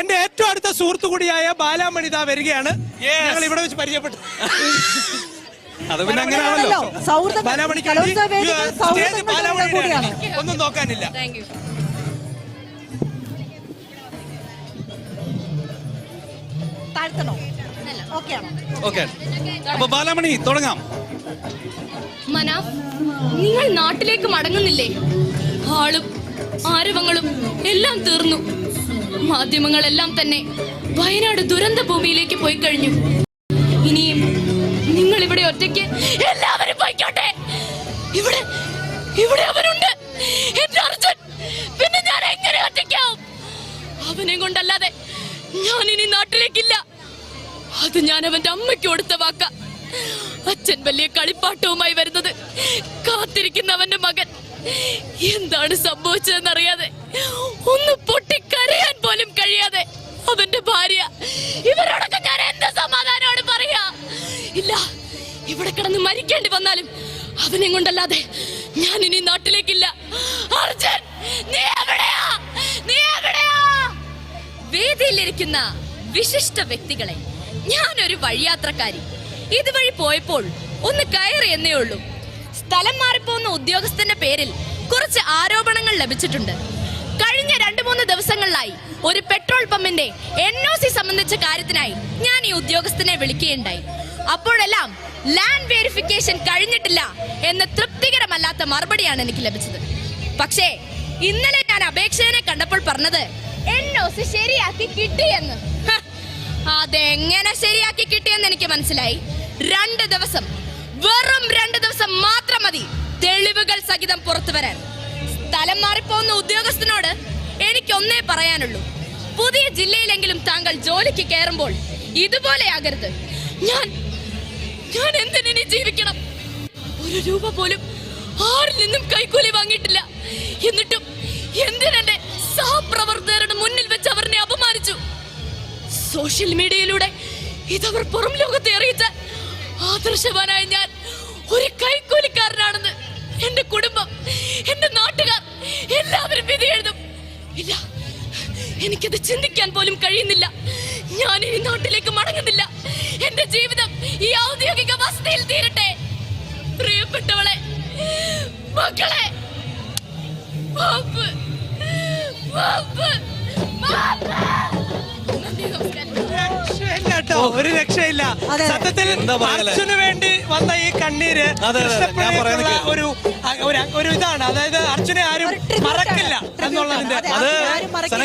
എന്റെ ഏറ്റവും അടുത്ത സുഹൃത്തു കൂടിയായ ബാലാമണിത വരികയാണ്. ഞങ്ങൾ ഇവിടെ വെച്ച് പരിചയപ്പെട്ടു. അത് പിന്നെ അങ്ങനെയാണല്ലോ. ആണല്ലോ സൗഹൃദ ബാലാമണിക്ക് കലോത്സവ വേദികൾ സ്റ്റേജ് സൗഹൃദങ്ങളുടെ ബാലാമണിയുടെ കൂടിയാണ് ഒന്നും നോക്കാനില്ല. താങ്ക് യു താഴ്ത്തണോ? ഓക്കെ ആണോ? ഓക്കെ അപ്പൊ ബാലാമണി തുടങ്ങാം. മനാഫ് നിങ്ങൾ നാട്ടിലേക്ക് മടങ്ങുന്നില്ലേ? ഹാളും ആരവങ്ങളും എല്ലാം തീർന്നു. മാധ്യമങ്ങളെല്ലാം തന്നെ വയനാട് ദുരന്ത ഭൂമിയിലേക്ക് പോയി കഴിഞ്ഞു. ഇനിയും നിങ്ങൾ ഇവിടെ ഒറ്റയ്ക്ക് എല്ലാവരും പോയിക്കോട്ടെ. ഇവിടെ ഇവിടെ അവരുണ്ട് പിന്നെ ഞാൻ എങ്ങനെ ഒറ്റയ്ക്കാവും? അവനെ കൊണ്ടല്ലാതെ ഞാൻ ഇനി നാട്ടിലേക്കില്ല. അത് ഞാൻ അവന്റെ അമ്മയ്ക്ക് കൊടുത്ത വാക്ക. അച്ഛൻ വലിയ കളിപ്പാട്ടവുമായി വരുന്നത് കാത്തിരിക്കുന്ന അവന്റെ മകൻ. എന്താണ് സംഭവിച്ചതെന്നറിയാതെ ഒന്ന് അവന്റെ ഭാര്യ. ഇവരോടൊക്കെ ഞാൻ എന്ത് സമാധാനമാണ് പറയാ? ഇല്ല ഇവിടെ കിടന്ന് മരിക്കേണ്ടി വന്നാലും അവനെ കൊണ്ടല്ലാതെ ഞാൻ ഇനി നാട്ടിലേക്കില്ല. അർജുൻ നീ എവിടെയാ? നീ എവിടെയാ? വേദിയിലിരിക്കുന്ന വിശിഷ്ട വ്യക്തികളെ ഞാനൊരു വഴിയാത്രക്കാരി. ഇതുവഴി പോയപ്പോൾ ഒന്ന് കയറി എന്നേ ഉള്ളൂ. സ്ഥലം മാറിപ്പോകുന്ന ഉദ്യോഗസ്ഥന്റെ പേരിൽ കുറച്ച് ആരോപണങ്ങൾ ലഭിച്ചിട്ടുണ്ട്. കഴിഞ്ഞ രണ്ടു മൂന്ന് ദിവസങ്ങളിലായി ഒരു പെട്രോൾ പമ്പിന്റെ എൻ ഒ സി സംബന്ധിച്ച കാര്യത്തിനായി ഞാൻ ഈ ഉദ്യോഗസ്ഥനെ വിളിക്കുകയുണ്ടായി. അപ്പോഴെല്ലാം ലാൻഡ് വെരിഫിക്കേഷൻ കഴിഞ്ഞിട്ടില്ല എന്ന തൃപ്തികരമല്ലാത്ത മറുപടിയാണ് എനിക്ക് ലഭിച്ചത്. പക്ഷേ ഇന്നലെ ഞാൻ അപേക്ഷകനെ കണ്ടപ്പോൾ പറഞ്ഞത് എൻ ഒ സി ശരിയാക്കി കിട്ടിയെന്ന് അതെങ്ങനെ ശരിയാക്കി കിട്ടിയെന്ന് എനിക്ക് മനസ്സിലായി. രണ്ട് ദിവസം വെറും രണ്ട് ദിവസം മാത്രം മതി തെളിവുകൾ സഹിതം പുറത്തു വരാൻ. സ്ഥലം മാറിപ്പോകുന്ന ഉദ്യോഗസ്ഥനോട് എനിക്കൊന്നേ പറയാനുള്ളൂ. പുതിയ ജില്ലയിലെങ്കിലും താങ്കൾ ജോലിക്ക് കയറുമ്പോൾ ഇതുപോലെയാകരുത് ഞാൻ ഞാൻ എന്തിനി ജീവിക്കണം? ഒരു രൂപ പോലും ആരിൽ നിന്നും കൈക്കൂലി വാങ്ങിയിട്ടില്ല. എന്നിട്ടും എന്തിനെ സഹപ്രവർത്തകരുടെ മുന്നിൽ വെച്ച് അവരെ അപമാനിച്ചു. സോഷ്യൽ മീഡിയയിലൂടെ ഇതവർ പുറം ലോകത്തെ അറിയിച്ച ആദർശവാനായ ഞാൻ ഒരു കൈക്കൂലിക്കാരനാണെന്ന് ഇല്ല എനിക്കത് ചിന്തിക്കാൻ പോലും കഴിയുന്നില്ല. ഞാൻ ഈ നാട്ടിലേക്ക് മടങ്ങുന്നില്ല. എന്റെ ജീവിതം ഈ ഔദ്യോഗിക വസതിയിൽ തീരട്ടെ. പ്രിയപ്പെട്ടവളെ മക്കളെ രക്ഷയില്ല. സത്യത്തിൽ അർജുന് വേണ്ടി വന്ന ഈ കണ്ണീര് അതെ, അതെ. ഞാൻ പറയുന്നത് ഒരു ഒരു- ഇതാണ്. അതായത് അർജുനെ ആരും. മറക്കില്ല എന്നുള്ളതിന്റെ. അത്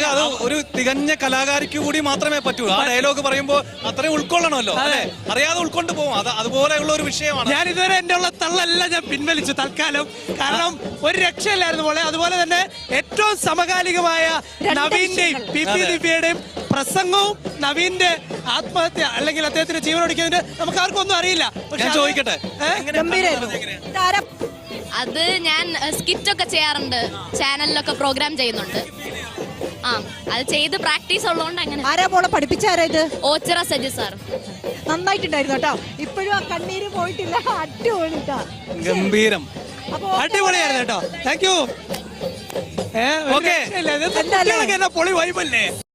അത് ഒരു തികഞ്ഞ കലാകാരിക്ക് കൂടി മാത്രമേ പറ്റൂ. ആ ഡയലോഗ് പറയുമ്പോൾ അത്രയും ഉൾക്കൊള്ളണമല്ലോ അല്ലെ? അറിയാതെ ഉൾക്കൊണ്ട് പോകും. അത് അതുപോലെയുള്ള ഒരു വിഷയമാണ്. ഞാൻ ഇതുവരെ എന്റെ ഉള്ള തള്ളല്ല ഞാൻ പിൻവലിച്ചു തൽക്കാലം. കാരണം ഒരു രക്ഷയില്ലായിരുന്നു പോലെ അതുപോലെ തന്നെ ഏറ്റവും സമകാലികമായ നവീന്റെയും പി പി ദിവ്യയുടെയും പ്രസംഗവും നവീന്റെ ആത്മഹത്യ അല്ലെങ്കിൽ അദ്ദേഹത്തിന്റെ ജീവൻ ഒടിക്കുന്നതിന് നമുക്ക് ആർക്കും ഒന്നും അറിയില്ല. പക്ഷെ ഞാൻ ചോദിക്കട്ടെ? അത് ഞാൻ സ്കിറ്റ് ഒക്കെ ചെയ്യാറുണ്ട്. ചാനലിലൊക്കെ പ്രോഗ്രാം ചെയ്യുന്നുണ്ട്. ആ അത് ചെയ്ത് പ്രാക്ടീസ് ഉള്ളതുകൊണ്ട് അങ്ങനെ. ആരാ മോളെ പഠിപ്പിച്ചാരാ ഇത്? ഓച്ചിറ സജി സാർ. നന്നായിട്ടുണ്ടായിരുന്നു കേട്ടോ. ഇപ്പോഴും ആ കണ്ണീര് പോയിട്ടില്ല. അടിപൊളിട്ടാ ഗംഭീരം. അടിപൊളിയായിരുന്നു കേട്ടോ. Thank you Okay. ഓക്കെ പൊളി വൈബല്ലേ